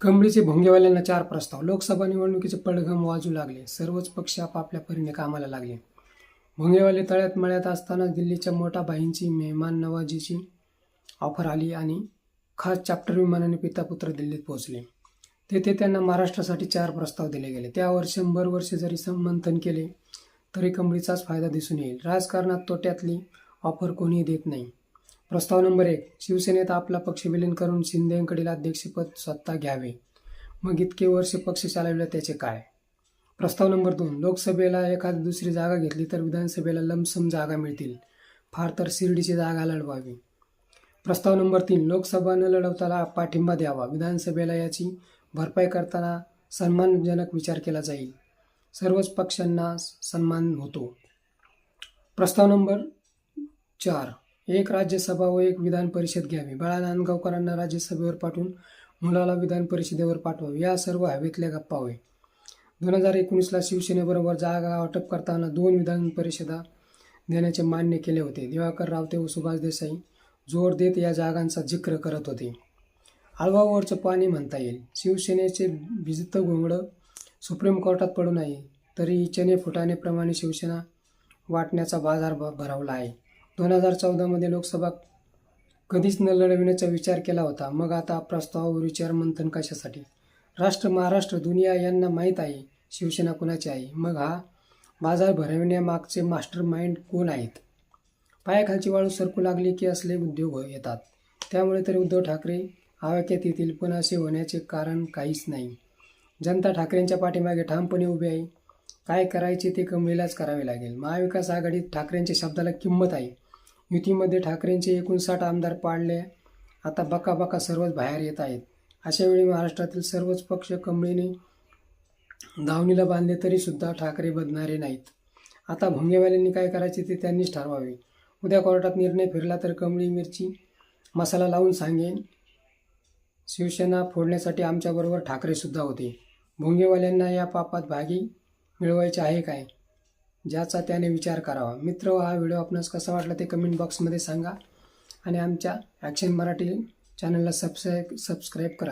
कंबळीचे भोंगेवाल्यांना चार प्रस्ताव. लोकसभा निवडणुकीचे पडघम वाजू लागले. सर्वच पक्ष आपापल्या परीने कामाला लागले. भोंगेवाले तळ्यात मळ्यात असताना दिल्लीच्या मोठा बाईंची मेहमान नवाजीची ऑफर आली आणि खास चॅप्टर विमानाने पिता पुत्र दिल्लीत पोहोचले. तेथे त्यांना महाराष्ट्रासाठी चार प्रस्ताव दिले गेले. त्यावर शंभर वर्षे जरी संमंथन केले तरी कंबळीचाच फायदा दिसून येईल. राजकारणात तोट्यातली ऑफर कोणीही देत नाही. प्रस्ताव नंबर एक शिवसेनेत आपला पक्ष विलीन करून शिंदेकडील अध्यक्षपद स्वतः घ्यावे. मग इतके वर्ष पक्ष चालवले त्याचे काय? प्रस्ताव नंबर दोन लोकसभेला एखादी दुसरी जागा घेतली तर विधानसभेला लमसम जागा मिळतील. फार तर शिर्डीची जागा लढवावी. प्रस्ताव नंबर तीन लोकसभा न लढवताना पाठिंबा द्यावा. विधानसभेला याची भरपाई करताना सन्मानजनक विचार केला जाईल. सर्वच पक्षांना सन्मान होतो. प्रस्ताव नंबर चार एक राज्यसभा व एक विधान परिषद घ्यावी. बाळा नांदगावकरांना राज्यसभेवर पाठवून मुलाला विधान परिषदेवर पाठवावे. या सर्व हवेतल्या गप्पा होय. दोन हजार एकोणीसला शिवसेनेबरोबर जागा वाटप करताना दोन विधान परिषदा देण्याचे मान्य केले होते. दिवाकर रावते व सुभाष देसाई जोर देत या जागांचा जिक्र करत होते. आळवावरचं पाणी म्हणता येईल. शिवसेनेचे भिजत घोंगडं सुप्रीम कोर्टात पडू नये तरी चने फुटाणेप्रमाणे शिवसेना वाटण्याचा बाजार भरवला आहे. दोन हजार चौदामध्ये लोकसभा कधीच न लढविण्याचा विचार केला होता. मग आता प्रस्तावावर विचार मंथन कशासाठी? राष्ट्र महाराष्ट्र दुनिया यांना माहीत आहे. शिवसेना कुणाची आहे? मग हा बाजार भरविण्यामागचे मास्टर माइंड कोण आहेत? पायाखालची वाळू सरकू लागली की असले उद्योग येतात. त्यामुळे तरी उद्धव ठाकरे आवाक्यात येतील पण असे होण्याचे कारण काहीच नाही. जनता ठाकरेंच्या पाठीमागे ठामपणे उभी आहे. काय करायचे ते कमळीलाच करावे लागेल. महाविकास आघाडीत ठाकरेंच्या शब्दाला किंमत आहे. युतीमध्ये ठाकरेंचे एकूण साठ आमदार पाडले. आता बका बका सर्वच बाहेर येत आहेत. अशावेळी महाराष्ट्रातील सर्वच पक्ष कमळीने धावणीला बांधले तरीसुद्धा ठाकरे बदणारे नाहीत. आता भोंगेवाल्यांनी काय करायचे ते त्यांनीच ठरवावे. उद्या कोर्टात निर्णय फिरला तर कमळी मिरची मसाला लावून सांगेन. शिवसेना फोडण्यासाठी आमच्याबरोबर ठाकरेसुद्धा होते. भोंगेवाल्यांना या पापात भागी मिळवायचे आहे काय? ज्याचा त्याने विचार करावा. मित्र हा व्हिडिओ आपणास कसा वाटला ते कमेंट बॉक्समध्ये सांगा आणि आमच्या ॲक्शन मराठी चॅनलला सबस्क्राईब सबस्क्राईब करा.